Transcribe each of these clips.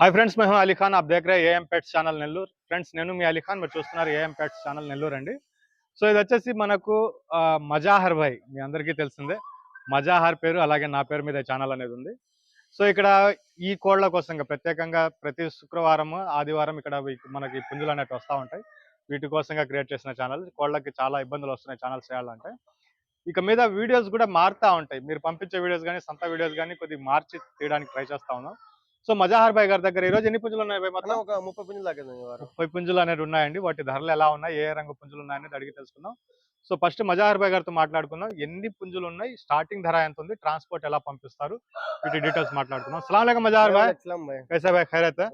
Hi friends మేము అలీఖాన్ ఆప్ దగ్గర AM pets channel Nellore friends నేను మీ అలీఖాన్ మీరు చూస్తున్నారు ఏఎం పెట్స్ ఛానల్ నెల్లూరు అండి సో ఇది వచ్చేసి మనకు మజాహర్ భాయ్ మీ అందరికీ తెలిసిందే. మజాహర్ పేరు అలాగే నా పేరు మీద ఛానల్ అనేది ఉంది. సో ఇక్కడ ఈ కోళ్ళ కోసం ప్రత్యేకంగా ప్రతి శుక్రవారం ఆదివారం ఇక్కడ మనకి పుంజులు అనేవి వస్తూ ఉంటాయి. వీటి కోసంగా క్రియేట్ చేసిన ఛానల్ కోళ్ళకి చాలా ఇబ్బందులు వస్తున్నాయి ఛానల్స్ చేయాలంటే. ఇక మీద వీడియోస్ కూడా మారుతూ ఉంటాయి. మీరు పంపించే వీడియోస్ కానీ సొంత వీడియోస్ కానీ కొద్దిగా మార్చి తీయడానికి ట్రై చేస్తూ ఉన్నాం. సో మజాహర్ భాయ్ గారి దగ్గర ఈ రోజు ఎన్ని పుంజులు ఉన్నాయి మొత్తం? ఒక ముప్పై పుంజులు వారం. ముప్పై పుంజులు అనేది ఉన్నాయండి. వాటి ధరలు ఎలా ఉన్నాయి? ఏ రంగు పుంజులు ఉన్నాయని అడిగి తెలుసుకుందాం. సో ఫస్ట్ మజాహర్ భాయ్ గారితో మాట్లాడుకుందాం. ఎన్ని పుంజులు ఉన్నాయి? స్టార్టింగ్ ధర ఎంత ఉంది? ట్రాన్స్పోర్ట్ ఎలా పంపిస్తారు? వీటి డీటెయిల్స్ మాట్లాడుకుందాం. సలాం మజాహర్ భాయ్. ఇస్లాం భాయ్. కైసా భాయ్ ఖైరత్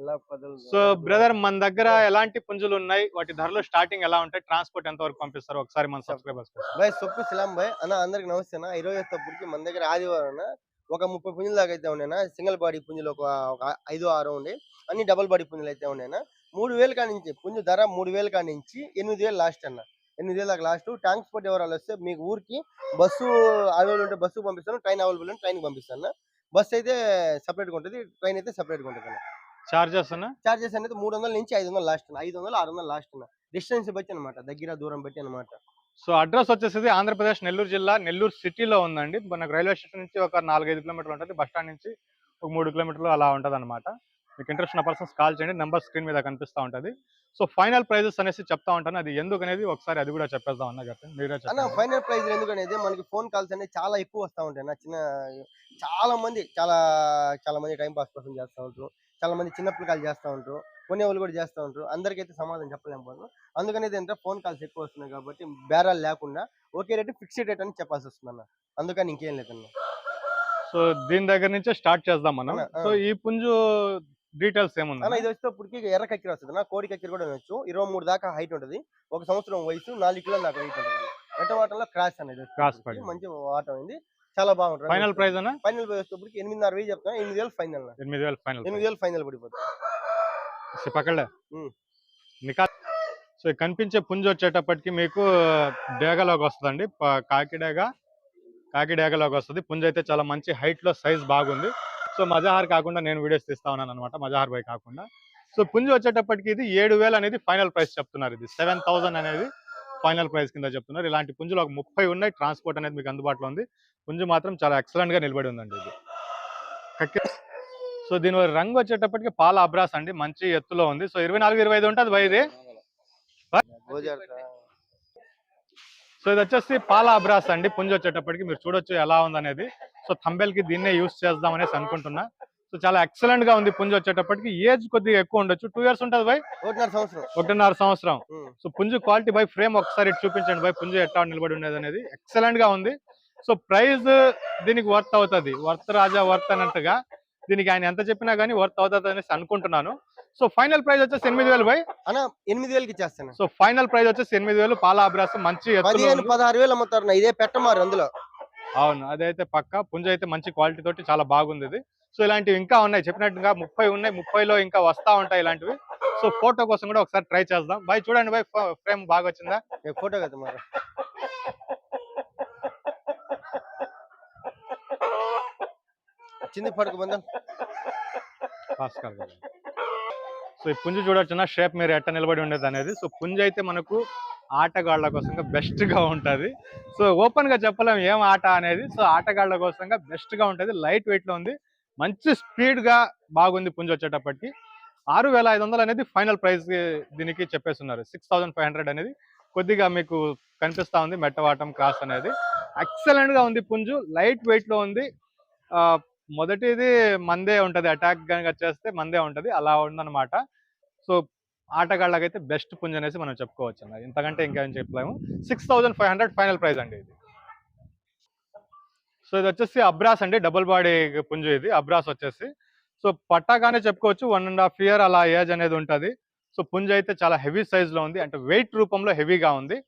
సో బ్రదర్ మన దగ్గర ఎలాంటి పుంజులు ఉన్నాయి? వాటి ధరలు స్టార్టింగ్ ఎలా ఉంటాయి? ట్రాన్స్పోర్ట్ ఎంత వరకు పంపిస్తారు? ఒకసారి మన సబ్స్క్రైబర్స్ భాయ్ సొప్పి ఇస్లాం భాయ్. అన్న అందరికి నమస్తే అన్న ఈ రోజు మన దగ్గర ఆదివారం ఒక ముప్పై పుంజులు దాకా అయితే ఉన్నాయన్న సింగిల్ బాడీ పుంజులు ఒక ఒక ఐదు ఆరు ఉండే. అన్ని డబుల్ బాడీ పుంజులు అయితే ఉన్నాయన్న. మూడు వేలు కాడి నుంచి పుంజు ధర మూడు వేలు కాడి నుంచి ఎనిమిది వేలు లాస్ట్ అన్న. ఎనిమిది వేలు దాకా లాస్ట్. ట్రాన్స్పోర్ట్ ఎవరాలు వస్తే మీకు ఊరికి బస్సు అవైలబుల్ ఉంటే బస్సు పంపిస్తాను ట్రైన్ అవైలబుల్ ఉంటే ట్రైన్కి పంపిస్తాను. బస్సు అయితే సపరేట్గా ఉంటుంది ట్రైన్ అయితే సపరేట్గా ఉంటుంది అన్న. చార్జెస్ చార్జెస్ అనేది మూడు వందల నుంచి ఐదు వందలు లాస్ట్ ఐదు వందలు ఆరు వందలు లాస్ట్ డిస్టెన్స్ బట్టి అనమాట దగ్గర దూరం బట్టి అనమాట సో అడ్రస్ వచ్చేసి ఆంధ్రప్రదేశ్ నెల్లూరు జిల్లా. నెల్లూరు సిటీలో ఉందండి. మనకు రైల్వే స్టేషన్ నుంచి ఒక నాలుగైదు కిలోమీటర్లు ఉంటుంది. బస్ స్టాండ్ నుంచి ఒక మూడు కిలోమీటర్లు అలా ఉంటుంది అనమాట మీకు ఇంట్రెస్ట్ ఉన్న పర్సన్స్ కాల్ చేయండి. నెంబర్ స్క్రీన్ మీద కనిపిస్తూ ఉంటుంది. సో ఫైనల్ ప్రైజెస్ అనేసి చెప్తా ఉంటాను. అది ఎందుకు అనేది ఒకసారి అది కూడా చెప్పేద్దాం అన్న చెప్పండి. మీరే అన్న చెప్పండి ఫైనల్ ప్రైస్ ఎందుకనేది మనకి ఫోన్ కాల్స్ అనేది చాలా ఎక్కువ వస్తూ ఉంటాయి. నా చిన్న చాలా మంది చాలా చాలా మంది టైం పాస్ కోసం చేస్తూ ఉంటారు. చాలా మంది చిన్న పిల్లకాయలు చేస్తూ ఉంటారు. కొన్ని వాళ్ళు కూడా చేస్తూ ఉంటారు. అందరికైతే సమాధానం చెప్పలేము పోను అందుకని ఏంటంటే ఫోన్ కాల్స్ ఎక్కువ వస్తున్నాయి కాబట్టి బేరాలు లేకుండా ఒకే రేటు ఫిక్స్డ్ రేట్ అని చెప్పాల్సి వస్తుంది అన్న అందుకని ఇంకేం లేదన్న. సో దీని దగ్గర నుంచే స్టార్ట్ చేద్దాం మనం. సో ఈ పుంజు డీటెయిల్స్ అన్న? ఏముంది ఇది వచ్చేటప్పటికి ఎర్ర కక్కిర వస్తుంది కోడి కక్కిర కూడా వినొచ్చు ఇరవై మూడు దాకా హైట్ ఉంటుంది. ఒక సంవత్సరం వయసు నాలుగు కిలోల దాకా వెయిట్ ఉంటుంది వెంట వాటంలో క్రాస్ అనేది పడింది. మంచి వాటం అయింది. చాలా బాగుంటుంది ఫైనల్ ప్రైస్ అన్న? ఫైనల్ వచ్చేటప్పటికి ఎనిమిదిన్నర వెయ్యి చెప్తాను ఎనిమిది వేలు ఫైనల్ ఎనిమిది వేలు ఫైనల్ ఎనిమిది వేలు ఫైనల్ పడిపోతుంది. పక్కడే. నికా సో కనిపించే పుంజు వచ్చేటప్పటికి మీకు డేగలోకి వస్తుందండి ప- కాకి డేగ కాకి డేగలోకి వస్తుంది పుంజు అయితే చాలా మంచి height లో సైజ్ బాగుంది. సో మజాహార్ కాకుండా నేను వీడియోస్ తీస్తా ఉన్నాను అనమాట మజాహార్ బై కాకుండా. సో పుంజు వచ్చేటప్పటికి ఇది ఏడు వేలు అనేది ఫైనల్ ప్రైస్ చెప్తున్నారు. ఇది సెవెన్ అనేది ఫైనల్ ప్రైస్ కింద చెప్తున్నారు. ఇలాంటి పుంజులు ఒక ముప్పై ఉన్నాయి. ట్రాన్స్పోర్ట్ అనేది మీకు అందుబాటులో ఉంది. పుంజు మాత్రం చాలా excellent గా నిలబడి ఉందండి ఇది. కక్కి సో దీని రంగు వచ్చేటప్పటికి పాల అబ్రాస్ అండి మంచి ఎత్తులో ఉంది. సో ఇరవై నాలుగు ఇరవై ఐదు ఉంటుంది గోజాడతా. సో ఇది వచ్చేసి పాల అబ్రాస్ అండి పుంజు వచ్చేటప్పటికి మీరు చూడొచ్చు ఎలా ఉందనేది. సో థంబెల్కి దీన్నే యూస్ చేద్దాం అనేసి అనుకుంటున్నా. సో చాలా ఎక్సలెంట్గా ఉంది పుంజు వచ్చేటప్పటికి. ఏజ్ కొద్దిగా ఎక్కువ ఉండొచ్చు. టూ ఇయర్స్ ఉంటుంది బై ఒకటిన్నర సంవత్సరం. సో పుంజు క్వాలిటీ బై ఫ్రేమ్ ఒకసారి చూపించండి బై పుంజు ఎట్లా నిలబడి ఉండేది అనేది. ఎక్సలెంట్గా ఉంది. సో ప్రైస్ దీనికి వర్త్ అవుతుంది. వర్త్ రాజా వర్త్ అన్నట్టుగా. దీనికి ఆయన ఎంత చెప్పినా కానీ వర్త్ అవుతుంది అనేసి అనుకుంటున్నాను. సో ఫైనల్ ప్రైస్ వచ్చేసి ఎనిమిది వేలు బై. అన్న ఎనిమిది వేలకి ఇచ్చేస్తాను. సో ఫైనల్ ప్రైస్ వచ్చేసి ఎనిమిది వేలు పాల అబ్రాస్ మంచి పదిహేను. పదహారు వేలు అమ్ముతారు. ఇదే పెట్టమారు అందులో. అవును అదైతే పక్క. పుంజ అయితే మంచి క్వాలిటీ తోటి చాలా బాగుంది ఇది. సో ఇలాంటివి ఇంకా ఉన్నాయి. చెప్పినట్టుగా ముప్పై ఉన్నాయి ముప్పైలో ఇంకా వస్తా ఉంటాయి ఇలాంటివి. సో ఫోటో కోసం కూడా ఒకసారి ట్రై చేద్దాం. బాయ్ చూడండి బాయ్ ఫ్రేమ్ బాగా వచ్చిందా? ఫోటో కదా మరి వచ్చింది పడుకు బంధం. సో ఈ పుంజు చూడొచ్చున్న షేప్ మీరు ఎట్ట నిలబడి ఉండేది అనేది. సో పుంజు అయితే మనకు ఆటగాళ్ళ కోసంగా బెస్ట్గా ఉంటది. సో ఓపెన్గా చెప్పలేము ఏం ఆట అనేది. సో ఆటగాళ్ళ కోసంగా బెస్ట్గా ఉంటది. లైట్ వెయిట్లో ఉంది. మంచి స్పీడ్గా బాగుంది పుంజు వచ్చేటప్పటికి. ఆరు వేల ఐదు వందలు అనేది ఫైనల్ ప్రైస్ దీనికి చెప్పేస్తున్నారు. సిక్స్ థౌసండ్ ఫైవ్ హండ్రెడ్ అనేది కొద్దిగా మీకు కనిపిస్తా ఉంది మెట్టవాటం క్రాస్ అనేది. ఎక్సలెంట్గా ఉంది పుంజు. లైట్ వెయిట్లో ఉంది. మొదటిది మందే ఉంటది. అటాక్ కనుక చేస్తే మందే ఉంటది. అలా ఉందన్నమాట. సో ఆటగాళ్ళకైతే బెస్ట్ పుంజు అనేసి మనం చెప్పుకోవచ్చు అన్నది ఇంతకంటే ఇంకేం చెప్పలేము. Six thousand five hundred final price అండి ఇది. సో ఇది వచ్చేసి అబ్రాస్ అండి. డబుల్ బాడీ పుంజు ఇది. అబ్రాస్ వచ్చేసి. సో పట్టాగానే చెప్పుకోవచ్చు. వన్ అండ్ హాఫ్ ఇయర్ అలా ఏజ్ అనేది ఉంటది. సో పుంజు అయితే చాలా హెవీ సైజ్లో ఉంది. అంటే వెయిట్ రూపంలో హెవీగా ఉంది.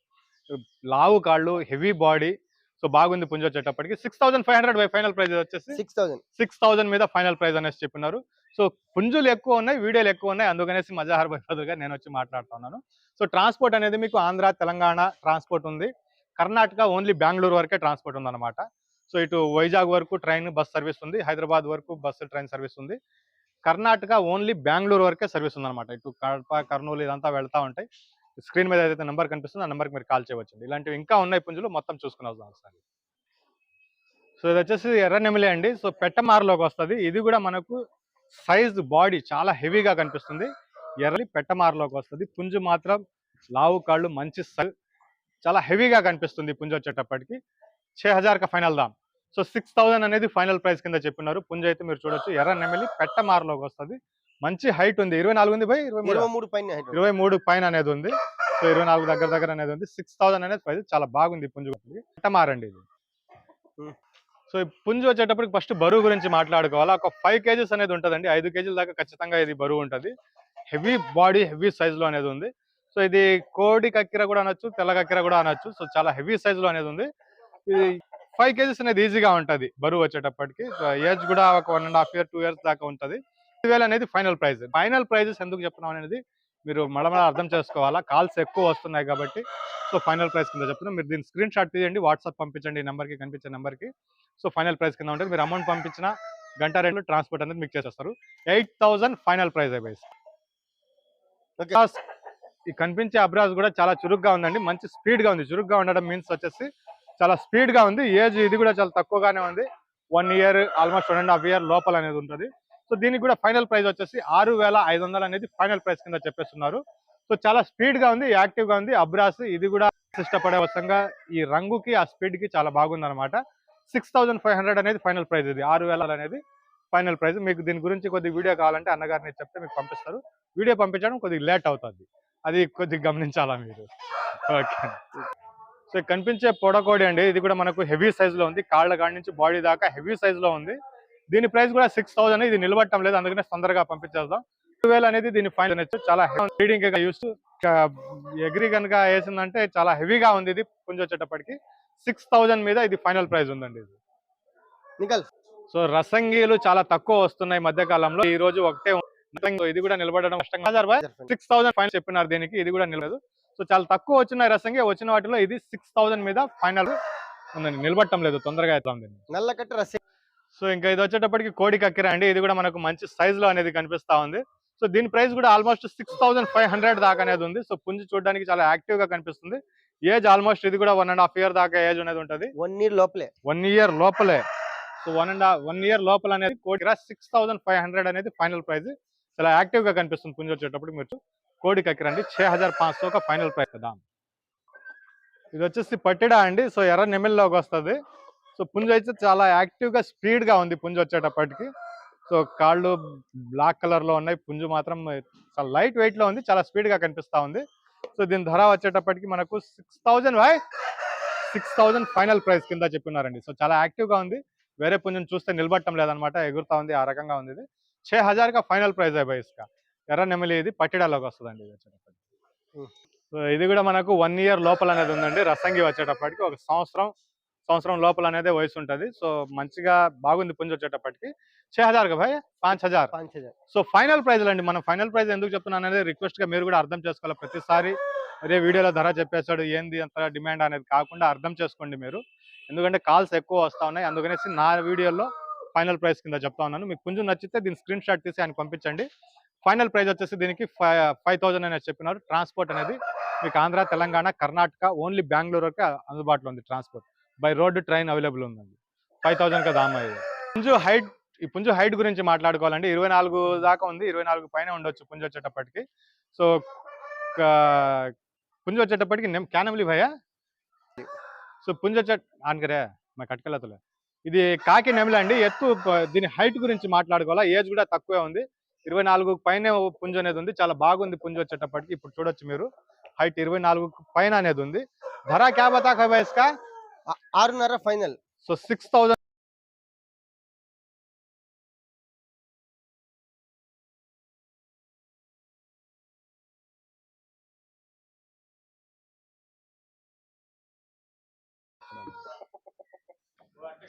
లావు కాళ్ళు హెవీ బాడీ. సో బాగుంది పుంజు వచ్చేటప్పటికి. Six thousand five hundred final price వచ్చేసి సిక్స్ థౌసండ్ సిక్స్ థౌసండ్ మీద ఫైనల్ ప్రైస్ అనేసి చెప్పినారు. సో పుంజులు ఎక్కువ ఉన్నాయి వీడియోలు ఎక్కువ ఉన్నాయి. అందుకనేసి మజాహర్ బదులుగా నేను వచ్చి మాట్లాడుతున్నాను సో ట్రాన్స్పోర్ట్ అనేది మీకు ఆంధ్ర తెలంగాణ ట్రాన్స్పోర్ట్ ఉంది. కర్ణాటక ఓన్లీ బెంగళూరు వరకే ట్రాన్స్పోర్ట్ ఉందన్నమాట. సో ఇటు వైజాగ్ వరకు ట్రైన్ బస్ సర్వీస్ ఉంది. హైదరాబాద్ వరకు బస్సు ట్రైన్ సర్వీస్ ఉంది. కర్ణాటక ఓన్లీ బెంగళూరు వరకే సర్వీస్ ఉందన్నమాట. ఇటు కడప కర్నూలు ఇదంతా వెళ్తా ఉంటాయి. స్క్రీన్ మీద ఏదైతే నెంబర్ కనిపిస్తుందో ఆ నెంబర్కి మీరు కాల్ చేయవచ్చు ఇలాంటివి ఇంకా ఉన్నాయి పుంజులు మొత్తం చూసుకుని వద్దాం ఒకసారి. సో ఇది వచ్చేసి ఎర్ర నెమిలే అండి. సో పెట్టమారలోకి వస్తుంది. ఇది కూడా మనకు సైజ్ బాడీ చాలా హెవీగా కనిపిస్తుంది. ఎర్రలి పెట్టమారలోకి వస్తుంది. పుంజు మాత్రం లావు కాళ్ళు మంచి సైజ్ చాలా హెవీగా కనిపిస్తుంది పుంజు వచ్చేటప్పటికి. ఛే హజార్కి ఫైనల్ దాం సో సిక్స్ థౌజండ్ అనేది ఫైనల్ ప్రైస్ కింద చెప్పినారు. పుంజు అయితే మీరు చూడొచ్చు. ఎర్ర నెమిలి పెట్టమారలోకి వస్తుంది. మంచి హైట్ ఉంది. ఇరవై నాలుగు ఉంది బై ఇరవై మూడు? ఇరవై మూడు పైన. ఇరవై మూడు పైన అనేది ఉంది. సో ఇరవై నాలుగు దగ్గర దగ్గర అనేది ఉంది. సిక్స్ థౌసండ్ అనేది ప్రైస్. చాలా బాగుంది పుంజు పెట్టమారండి ఇది. సో ఈ పుంజు వచ్చేటప్పటికి ఫస్ట్ బరువు గురించి మాట్లాడుకోవాలి? ఒక ఫైవ్ కేజీస్ అనేది ఉంటుందండి. ఐదు కేజీల దాకా ఖచ్చితంగా ఇది బరువు ఉంటుంది. హెవీ బాడీ హెవీ లో అనేది ఉంది. సో ఇది కోడి కక్కిర కూడా అనొచ్చు తెల్ల కక్కిర కూడా అనొచ్చు. సో చాలా హెవీ లో అనేది ఉంది. ఇది ఫైవ్ కేజీస్ అనేది ఈజీగా ఉంటుంది బరువు వచ్చేటప్పటికి. ఏజ్ కూడా ఒక one and half year two years దాకా ఉంటుంది. వేలు అనేది ఫైనల్ ప్రైస్ ఫైనల్ ప్రైజెస్ ఎందుకు చెప్తున్నాం అనేది మీరు మళ్ళీ అర్థం చేసుకోవాలా? కాల్స్ ఎక్కువ వస్తున్నాయి కాబట్టి. సో ఫైనల్ ప్రైస్ కింద చెప్తున్నాం. మీరు దీని స్క్రీన్ షాట్ తీయండి వాట్సాప్ పంపించండి ఈ నెంబర్కి కనిపించే నెంబర్కి. సో ఫైనల్ ప్రైస్ కింద ఉంటుంది మీరు అమౌంట్ పంపించిన గంట రెండు ట్రాన్స్పోర్ట్ అనేది మీకు చేసేస్తారు. ఎయిట్ థౌసండ్ ఫైనల్ ప్రైస్ అయిపోయి. ఈ కనిపించే అబ్రాజ్ కూడా చాలా చురుగ్గా ఉందండి. మంచి స్పీడ్గా ఉంది. చురుగ్గా ఉండడం మీన్స్ వచ్చేసి చాలా స్పీడ్గా ఉంది. ఏజ్ ఇది కూడా చాలా తక్కువగానే ఉంది. One year almost one and half year లోపల అనేది ఉంటుంది. సో దీనికి కూడా ఫైనల్ ప్రైస్ వచ్చేసి ఆరు వేల ఐదు వందలు అనేది ఫైనల్ ప్రైస్ కింద చెప్పేస్తున్నారు. సో చాలా స్పీడ్గా ఉంది యాక్టివ్గా ఉంది. అబ్రాస్ ఇది కూడా ఇష్టపడే వసంగా ఈ రంగుకి ఆ స్పీడ్కి చాలా బాగుంది అనమాట సిక్స్ థౌసండ్ ఫైవ్ హండ్రెడ్ అనేది ఫైనల్ ప్రైస్ ఇది ఆరు వేల అనేది ఫైనల్ ప్రైస్. మీకు దీని గురించి కొద్ది వీడియో కావాలంటే అన్నగారిని చెప్తే మీకు పంపిస్తారు. వీడియో పంపించడం కొద్దిగా లేట్ అవుతుంది. అది కొద్దిగా గమనించాలా మీరు? ఓకే. సో కనిపించే పొడకోడి అండి. ఇది కూడా మనకు హెవీ సైజ్లో ఉంది. కాళ్ళ కాడి నుంచి బాడీ దాకా హెవీ సైజ్లో ఉంది. దీని ప్రైస్ కూడా సిక్స్ థౌసండ్ ఇది నిలబట్టం లేదు అందుకనే తొందరగా పంపించేద్దాం. టూ వేలు అనేది దీని ఫైన్ అనొచ్చు చాలా రీడింగ్ యూస్ ఎగ్రి కనుక వేసిందంటే చాలా హెవీగా ఉంది ఇది పుంజు వచ్చేటప్పటికి. సిక్స్ థౌసండ్ మీద ఇది ఫైనల్ ప్రైస్ ఉందండి ఇది. నికల్ సో రసంగీలు చాలా తక్కువ వస్తున్నాయి మధ్య కాలంలో. ఈ రోజు ఒకటే. ఇది కూడా నిలబడడం కష్టంగా సిక్స్ థౌసండ్ ఫైన్ చెప్పినారు దీనికి ఇది కూడా నిలబడదు సో చాలా తక్కువ వచ్చినాయి రసంగి వచ్చిన వాటిలో ఇది సిక్స్ థౌసండ్ మీద ఫైనల్ ఉందండి. నిలబడటం లేదు తొందరగా అవుతా ఉంది నల్ల కట్ట రసి సో ఇంకా ఇది వచ్చేటప్పటికి కోడి కక్కిర అండి. ఇది కూడా మనకు మంచి సైజ్లో అనేది కనిపిస్తా ఉంది. సో దీని ప్రైస్ కూడా almost six thousand five hundred దాకా అనేది ఉంది. సో పుంజు చూడడానికి చాలా యాక్టివ్గా కనిపిస్తుంది. ఏజ్ ఆల్మోస్ట్ ఇది కూడా వన్ అండ్ హాఫ్ ఇయర్ దాకా ఏజ్ అనేది ఉంటుంది. వన్ ఇయర్ లోపలే. వన్ ఇయర్ లోపలే. So one and one year లోపల అనేది కోడి సిక్స్ థౌసండ్ ఫైవ్ హండ్రెడ్ అనేది ఫైనల్ ప్రైస్ చాలా యాక్టివ్గా కనిపిస్తుంది పుంజు వచ్చేటప్పుడు మీరు కోడి కక్కిరండి ఛే హజార్ పాంచ్ సో ఫైనల్ ప్రైస్ కదా ఇది వచ్చేసి పట్టిడా అండి. సో ఎర్ర నెమిల్లోకి వస్తుంది. సో పుంజు అయితే చాలా యాక్టివ్గా స్పీడ్గా ఉంది పుంజు వచ్చేటప్పటికి. సో కాళ్ళు బ్లాక్ కలర్లో ఉన్నాయి. పుంజు మాత్రం చాలా లైట్ వెయిట్లో ఉంది. చాలా స్పీడ్గా కనిపిస్తా ఉంది. సో దీని ధర వచ్చేటప్పటికి మనకు సిక్స్ థౌజండ్ వై? సిక్స్ థౌజండ్ ఫైనల్ ప్రైస్ కింద చెప్పినారండి సో చాలా యాక్టివ్గా ఉంది. వేరే పుంజుని చూస్తే నిలబట్టం లేదనమాట. ఎగురుతా ఉంది. ఆ రకంగా ఉంది ఇది. ఛే హజార్ కా ఫైనల్ ప్రైస్ అయిపోయి ఇసుక? ఎర్ర నెమిలి ఇది పట్టిడాలోకి వస్తుందండి ఇది వచ్చేటప్పటికి. సో ఇది కూడా మనకు వన్ ఇయర్ లోపల అనేది ఉందండి. రసంగి వచ్చేటప్పటికి ఒక సంవత్సరం సంవత్సరం లోపల అనేది వయసు ఉంటుంది సో మంచిగా బాగుంది పుంజు వచ్చేటప్పటికి. ఛే హజార్ భాయ్ పాంచ్ హజార్. సో ఫైనల్ ప్రైజ్ అండి మనం ఫైనల్ ప్రైజ్ ఎందుకు చెప్తున్నాను అనేది రిక్వెస్ట్గా మీరు కూడా అర్థం చేసుకోవాలి. ప్రతిసారి అదే వీడియోలో ధర చెప్పేశాడు ఏంది అంత డిమాండ్ అనేది కాకుండా అర్థం చేసుకోండి మీరు. ఎందుకంటే కాల్స్ ఎక్కువ వస్తా ఉన్నాయి. అందుకనేసి నా వీడియోలో ఫైనల్ ప్రైస్ కింద చెప్తా ఉన్నాను. మీకు కొంచెం నచ్చితే దీని స్క్రీన్ షాట్ తీసి ఆయన పంపించండి. ఫైనల్ ప్రైస్ వచ్చేసి దీనికి ఫైవ్ ఫైవ్ థౌసండ్ అనేది చెప్పినారు. ట్రాన్స్పోర్ట్ అనేది మీకు ఆంధ్ర తెలంగాణ కర్ణాటక ఓన్లీ బెంగళూరు వరకు అందుబాటులో ఉంది transport. By road train available ఉందండి. ఫైవ్ థౌసండ్ కదా అమ్మాయి ఇది. పుంజు హైట్ ఈ పుంజు హైట్ గురించి మాట్లాడుకోవాలండి ఇరవై నాలుగు దాకా ఉంది. ఇరవై నాలుగు పైన ఉండొచ్చు పుంజు వచ్చేటప్పటికి. సో పుంజు వచ్చేటప్పటికి నెమ్ క్యానమ్లీ భయ సో పుంజు వచ్చే ఆనకరే మా కట్కలతలే ఇది కాకి నెమలి అండి. ఎత్తు దీని హైట్ గురించి మాట్లాడుకోవాలా? ఏజ్ కూడా తక్కువే ఉంది. ఇరవై నాలుగు పైన పుంజు అనేది ఉంది. చాలా బాగుంది పుంజు వచ్చేటప్పటికి. ఇప్పుడు చూడొచ్చు మీరు. హైట్ ఇరవై నాలుగు పైన అనేది ఉంది. ధర క్యాబ్ బతా ఆరున్నర final so six thousand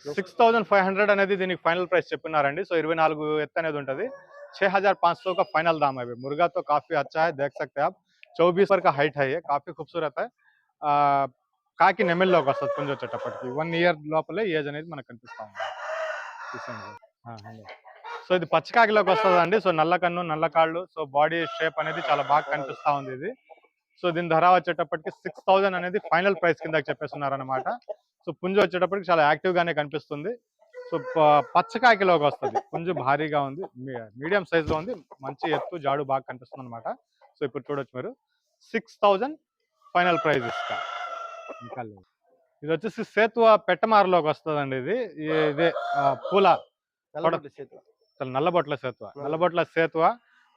six thousand five hundred అనేది దీనికి ఫైనల్ ప్రైస్ చెప్పినారండి సో ఇరవై నాలుగు ఎత్తు అనేది ఉంటుంది छह हजार पाँच सौ का फाइनल दाम है अभी मुर्गा तो काफी अच्छा है देख सकते हैं आप चौबीस पर का हाइट है ये काफी खूबसूरत है ఆ, కాకి నెమిల్లోకి వస్తుంది పుంజు వచ్చేటప్పటికి. వన్ ఇయర్ లోపలే ఏజ్ అనేది మనకు కనిపిస్తా ఉంది. సో ఇది పచ్చకాకిలోకి వస్తుందండి. సో నల్ల కన్ను నల్ల కాళ్ళు. సో బాడీ షేప్ అనేది చాలా బాగా కనిపిస్తా ఉంది ఇది. సో దీని ధర వచ్చేటప్పటికి సిక్స్ థౌజండ్ అనేది ఫైనల్ ప్రైస్ కింద చెప్పేస్తున్నారనమాట సో పుంజ వచ్చేటప్పటికి చాలా యాక్టివ్గానే కనిపిస్తుంది. సో పచ్చకాకిలోకి వస్తుంది. పుంజు భారీగా ఉంది. మీడియం సైజ్లో ఉంది. మంచి ఎత్తు జాడు బాగా కనిపిస్తుంది అనమాట సో ఇప్పుడు చూడొచ్చు మీరు. సిక్స్ ఫైనల్ ప్రైస్ ఇస్తా. ఇది వచ్చేసి సేతువ పెట్టమారులోకి వస్తుందండి ఇది ఇదే పూల నల్లబొట్ల సేతువ. నల్లబొట్ల సేతువ.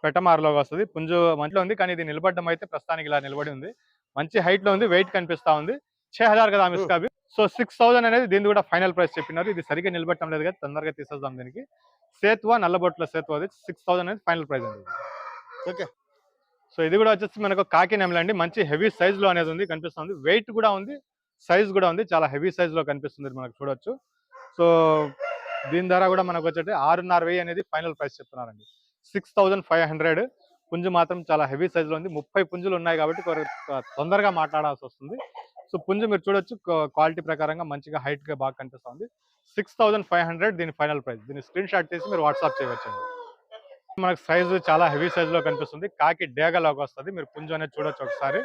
పెట్టమారులోకి వస్తుంది పుంజు మంచిలో ఉంది. కానీ ఇది నిలబడడం అయితే ప్రస్తుతానికి ఇలా నిలబడి ఉంది. మంచి హైట్లో ఉంది. వెయిట్ కనిపిస్తా ఉంది. ఛే హజార్ కదా మిస్ కాబి. సో సిక్స్ థౌసండ్ అనేది దీని కూడా ఫైనల్ ప్రైస్ చెప్పినారు. ఇది సరిగ్గా నిలబెట్టడం లేదు కదా తొందరగా తీసేద్దాం దీనికి. సేతువ నల్లబొట్ల సేతువ అది సిక్స్ థౌసండ్ అనేది ఫైనల్ ప్రైస్ అండి ఓకే. సో ఇది కూడా వచ్చేసి మనకు కాకి నెమలి అండి. మంచి హెవీ సైజ్లో అనేది ఉంది కనిపిస్తుంది. వెయిట్ కూడా ఉంది సైజ్ కూడా ఉంది. చాలా హెవీ సైజ్లో కనిపిస్తుంది మనకు చూడొచ్చు. సో దీని ధర కూడా మనకు వచ్చేటి ఆరున్నర వెయ్యి అనేది ఫైనల్ ప్రైస్ చెప్తున్నారండి. Six thousand five hundred. పుంజు మాత్రం చాలా హెవీ సైజులో ఉంది. ముప్పై పుంజులు ఉన్నాయి కాబట్టి తొందరగా మాట్లాడాల్సి వస్తుంది. సో పుంజు మీరు చూడొచ్చు క్వాలిటీ ప్రకారంగా మంచిగా హైట్గా బాగా కనిపిస్తుంది. సిక్స్ థౌజండ్ ఫైవ్ హండ్రెడ్ దీని ఫైనల్ ప్రైస్. దీన్ని స్క్రీన్ షాట్ తీసి మీరు వాట్సాప్ చేయవచ్చండి. మనకు సైజు చాలా హెవీ సైజ్లో కనిపిస్తుంది. కాకి డేగలోకి వస్తుంది. మీరు పుంజు అనేది చూడొచ్చు ఒకసారి.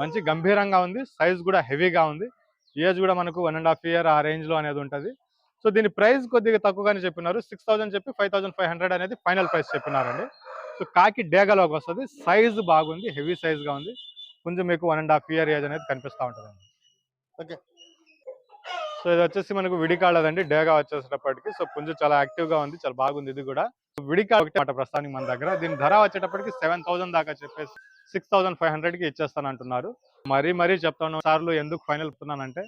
మంచి గంభీరంగా ఉంది. సైజ్ కూడా హెవీగా ఉంది. ఏజ్ కూడా మనకు వన్ అండ్ హాఫ్ ఇయర్ ఆ రేంజ్లో అనేది ఉంటుంది. సో దీని ప్రైస్ కొద్దిగా తక్కువగానే చెప్పినారు. సిక్స్ థౌసండ్ చెప్పి ఫైవ్ థౌసండ్ ఫైవ్ హండ్రెడ్ అనేది ఫైనల్ ప్రైస్ చెప్పినారండి. సో కాకి డేగలోకి వస్తుంది. సైజు బాగుంది. హెవీ సైజుగా ఉంది. పుంజు మీకు one and half year age అనేది కనిపిస్తూ ఉంటుంది ఓకే. సో ఇది వచ్చేసి మనకు విడికాళ్ళదండి డేగా వచ్చేసేటప్పటికి. సో పుంజు చాలా యాక్టివ్గా ఉంది. చాలా బాగుంది ఇది కూడా. విడికా ఒకటి మాట ప్రస్తుతానికి మన దగ్గర. దీని ధర వచ్చేటప్పటికి సెవెన్ థౌసండ్ దాకా చెప్పేసి సిక్స్ థౌసండ్ ఫైవ్ హండ్రెడ్కి ఇచ్చేస్తాను అంటున్నారు మరీ మరీ చెప్తాను సార్లు ఎందుకు ఫైనల్ చెప్తున్నానంటే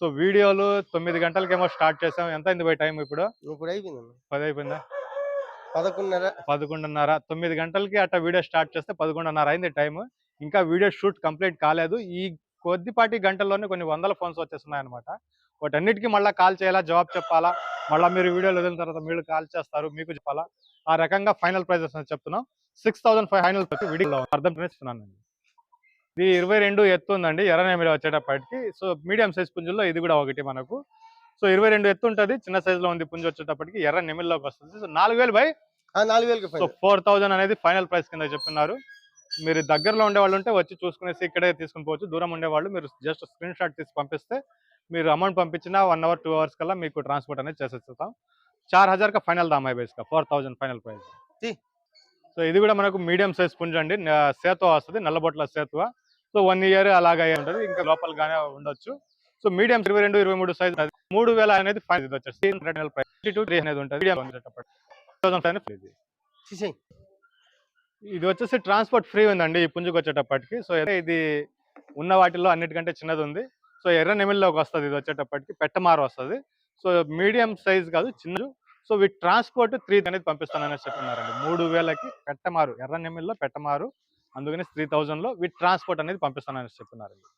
సో వీడియోలు తొమ్మిది గంటలకేమో స్టార్ట్ చేసాం. ఎంత అయింది పోయి టైం ఇప్పుడు? ఇప్పుడు అయిపోయింది పది అయిపోయిందా పదకొండున్నర. పదకొండున్నర. తొమ్మిది గంటలకి అట్లా వీడియో స్టార్ట్ చేస్తే పదకొండున్నర అయింది టైం ఇంకా వీడియో షూట్ కంప్లీట్ కాలేదు. ఈ కొద్దిపాటి గంటల్లోనే కొన్ని వందల ఫోన్స్ వచ్చేస్తున్నాయి అనమాట వాటన్నిటికీ మళ్ళీ కాల్ చేయాలా? జవాబు చెప్పాలా? మళ్ళీ మీరు వీడియోలు వదిలిన తర్వాత మీరు కాల్ చేస్తారు మీకు చెప్పాలా? ఆ రకంగా ఫైనల్ ప్రైజెస్ అని చెప్తున్నాం. సిక్స్ థౌసండ్ ఫైవ్ ఫైనల్ వీడియోలో అర్థం చేస్తున్నాను ఇది ఇరవై రెండు ఎత్తు ఉందండి ఎర్రనేమిలి వచ్చేటప్పటికి. సో మీడియం సైజ్ పుంజుల్లో ఇది కూడా ఒకటి మనకు. సో ఇరవై రెండు ఎత్తు ఉంటుంది చిన్న సైజ్లో ఉంది పుంజు వచ్చేటప్పటికి ఎర్ర నెమిల్లోకి వస్తుంది. సో నాలుగు వేలు బై. నాలుగు వేలకి సో ఫోర్ థౌజండ్ అనేది ఫైనల్ ప్రైస్ కింద చెప్తున్నారు మీరు దగ్గరలో ఉండే వాళ్ళు ఉంటే వచ్చి చూసుకునేసి ఇక్కడే తీసుకుని పోవచ్చు. దూరం ఉండేవాళ్ళు మీరు జస్ట్ స్క్రీన్ షాట్ తీసి పంపిస్తే మీరు అమౌంట్ పంపించిన వన్ అవర్ టూ అవర్స్ కల్లా మీకు ట్రాన్స్పోర్ట్ అనేది చేసేస్తాం. చార్ హజార్ కా ఫైనల్ దామ్ అయి బేస్గా ఫోర్ థౌజండ్ ఫైనల్ ప్రైస్ సి. ఇది కూడా మనకు మీడియం సైజ్ పుంజు అండి. సేతువ వస్తుంది నల్లబొట్ల సేతువ. సో వన్ ఇయర్ అలాగే ఉంటుంది. ఇంకా లోపలగానే ఉండొచ్చు. సో మీడియం ఇరవై రెండు ఇరవై మూడు సైజ్ మూడు వేల అనేది ఇది వచ్చేసి. ప్రైస్ టూ త్రీ అనేది ఉంటుంది. ఇది. వచ్చేసి ట్రాన్స్పోర్ట్ ఫ్రీ ఉందండి ఈ పుంజుకు వచ్చేటప్పటికి సో ఇది ఉన్న వాటిల్లో అన్నిటికంటే చిన్నది ఉంది. సో ఎర్ర నెమిల్లోకి వస్తుంది ఇది వచ్చేటప్పటికి పెట్టమారు వస్తుంది. సో మీడియం సైజ్ కాదు చిన్న సో వీటి ట్రాన్స్పోర్ట్ త్రీ అనేది పంపిస్తానని చెప్పినారండి. మూడు వేలకి పెట్టమారు ఎర్ర నెమిల్లో పెట్టమారు అందుకని త్రీ థౌజండ్లో వీటి ట్రాన్స్పోర్ట్ అనేది పంపిస్తానని చెప్పినారండి.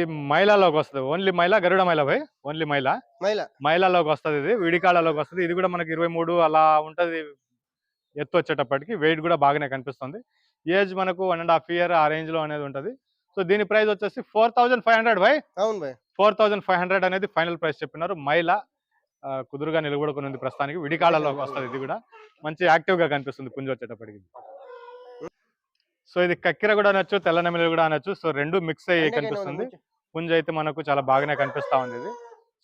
ఈ మైలాలోకి వస్తుంది ఓన్లీ మైలా గరుడ మైలా భయ్? ఓన్లీ మైలా? మైల. మైలాలోకి వస్తుంది ఇది విడికాళ్ళలోకి వస్తుంది. ఇది కూడా మనకి ఇరవై మూడు అలా ఉంటది ఎత్తు వచ్చేటప్పటికి వెయిట్ కూడా బాగానే కనిపిస్తుంది. ఏజ్ మనకు వన్ అండ్ హాఫ్ ఇయర్ ఆ రేంజ్లో అనేది ఉంటది. సో దీని ప్రైస్ వచ్చేసి four thousand five hundred by. అవును బాయ్ ఫోర్ థౌసండ్ ఫైవ్ హండ్రెడ్ అనేది ఫైనల్ ప్రైస్ చెప్పినారు. మైలా కుదురుగా నిలబడుకుని ఉంది ప్రస్తుతానికి. విడికాళ్ళలోకి వస్తుంది ఇది కూడా. మంచి యాక్టివ్గా కనిపిస్తుంది పుంజు వచ్చేటప్పటికి. సో ఇది కక్కిర కూడా అనొచ్చు తెల్ల నెమలి కూడా అనొచ్చు. సో రెండు మిక్స్ అయ్యి కనిపిస్తుంది. పుంజు అయితే మనకు చాలా బాగానే కనిపిస్తా ఉంది ఇది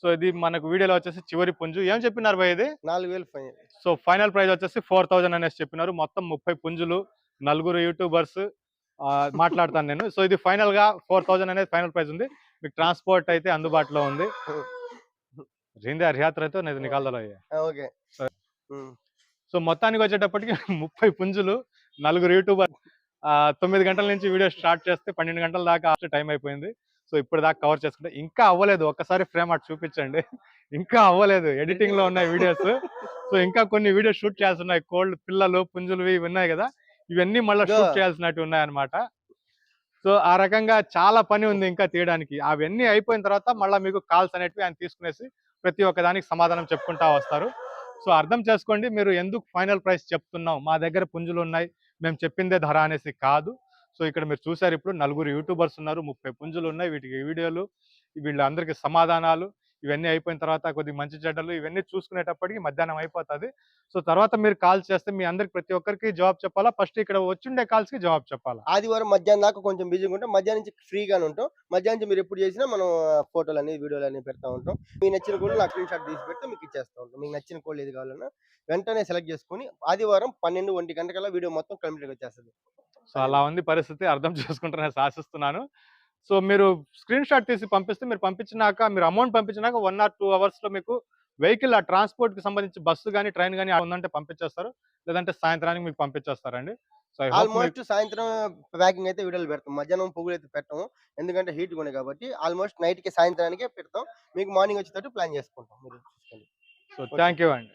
సో ఇది మనకు వీడియోలో వచ్చేసి చివరి పుంజు. ఏం చెప్పినారు భయ్ ఇది? నాలుగు వేలు సో ఫైనల్ ప్రైస్ వచ్చేసి ఫోర్ థౌజండ్ అనేసి చెప్పినారు. మొత్తం ముప్పై పుంజులు నలుగురు యూట్యూబర్స్ మాట్లాడతాను నేను. సో ఇది ఫైనల్గా ఫోర్ థౌజండ్ అనేది ఫైనల్ ప్రైస్ ఉంది. మీకు ట్రాన్స్పోర్ట్ అయితే అందుబాటులో ఉంది. రిందే అర్హత అయితే నేను ఓకే. సో మొత్తానికి వచ్చేటప్పటికి ముప్పై పుంజులు నలుగురు యూట్యూబర్ ఆ, తొమ్మిది గంటల నుంచి వీడియో స్టార్ట్ చేస్తే పన్నెండు గంటల దాకా టైం అయిపోయింది. సో ఇప్పుడు దాకా కవర్ చేసుకుంటే ఇంకా అవ్వలేదు. ఒక్కసారి ఫ్రేమ్ అటు చూపించండి. ఇంకా అవ్వలేదు. ఎడిటింగ్లో ఉన్నాయి వీడియోస్. సో ఇంకా కొన్ని వీడియోస్ షూట్ చేయాల్సి ఉన్నాయి కోల్డ్ పిల్లలు పుంజులు ఇవి ఉన్నాయి కదా. ఇవన్నీ మళ్ళీ షూట్. చేయాల్సినట్టు ఉన్నాయన్నమాట. సో ఆ రకంగా చాలా పని ఉంది ఇంకా తీయడానికి. అవన్నీ అయిపోయిన తర్వాత మళ్ళీ మీకు కాల్స్ అనేటివి ఆయన తీసుకునేసి ప్రతి ఒక్క దానికి సమాధానం చెప్పుకుంటా వస్తారు. సో అర్థం చేసుకోండి మీరు ఎందుకు ఫైనల్ ప్రైస్ చెప్తున్నాం మా దగ్గర పుంజులు ఉన్నాయి. మేము చెప్పిందే ధర అనేసి కాదు. సో ఇక్కడ మీరు చూసారు ఇప్పుడు నలుగురు యూట్యూబర్స్ ఉన్నారు. ముప్పై పుంజులు ఉన్నాయి. వీటికి వీడియోలు వీళ్ళందరికీ సమాధానాలు. ఇవన్నీ అయిపోయిన తర్వాత కొద్దిగా మంచి చెడ్డలు ఇవన్నీ చూసుకునేటప్పటికి మధ్యాహ్నం అయిపోతుంది. సో తర్వాత మీరు కాల్ చేస్తే మీ అందరికి ప్రతి ఒక్కరికి జవాబు చెప్పాలా? ఫస్ట్ ఇక్కడ వచ్చిండే కాల్స్కి జవాబు చెప్పాలా? ఆదివారం మధ్యాహ్నం దాకా కొంచెం బిజీగా ఉంటాం. మధ్యాహ్నం నుంచి ఫ్రీగానే ఉంటాం. మధ్యాహ్నం నుంచి మీరు ఎప్పుడు చేసినా మనం ఫోటోలు అని వీడియోలు అని పెడతా ఉంటాం. మీకు నచ్చిన కోళ్ళు నాకు స్క్రీన్ షాట్ తీసి పెడితే మీకు ఇచ్చేస్తా ఉంటాం. మీకు నచ్చిన కోళ్ళు ఏది కావాలన్నా వెంటనే సెలెక్ట్ చేసుకొని ఆదివారం పన్నెండు ఒంటి గంటకల్లా వీడియో మొత్తం కంప్లీట్గా వచ్చేస్తుంది. సో అలా ఉంది పరిస్థితి. అర్థం చేసుకుంటారని ఆశిస్తున్నాను సో మీరు స్క్రీన్ షాట్ తీసి పంపిస్తే మీరు పంపించినాక మీరు అమౌంట్ పంపించినాక వన్ ఆర్ టూ అవర్స్లో మీకు వెహికల్ ఆ ట్రాన్స్పోర్ట్కి సంబంధించి బస్సు కానీ ట్రైన్ కానీ ఉందంటే పంపించేస్తారు. లేదంటే సాయంత్రానికి మీకు పంపించేస్తారండి. ఆల్మోస్ట్ సాయంత్రం ప్యాకింగ్ అయితే వీడియోలు పెడతాం. మధ్యాహ్నం పొగులు అయితే పెట్టాము. ఎందుకంటే హీట్ ఉన్నాయి కాబట్టి ఆల్మోస్ట్ నైట్కి సాయంత్రానికే పెడతాం. మీకు మార్నింగ్ వచ్చేటట్టు ప్లాన్ చేసుకుంటాం. మీరు సో థ్యాంక్ యూ అండి.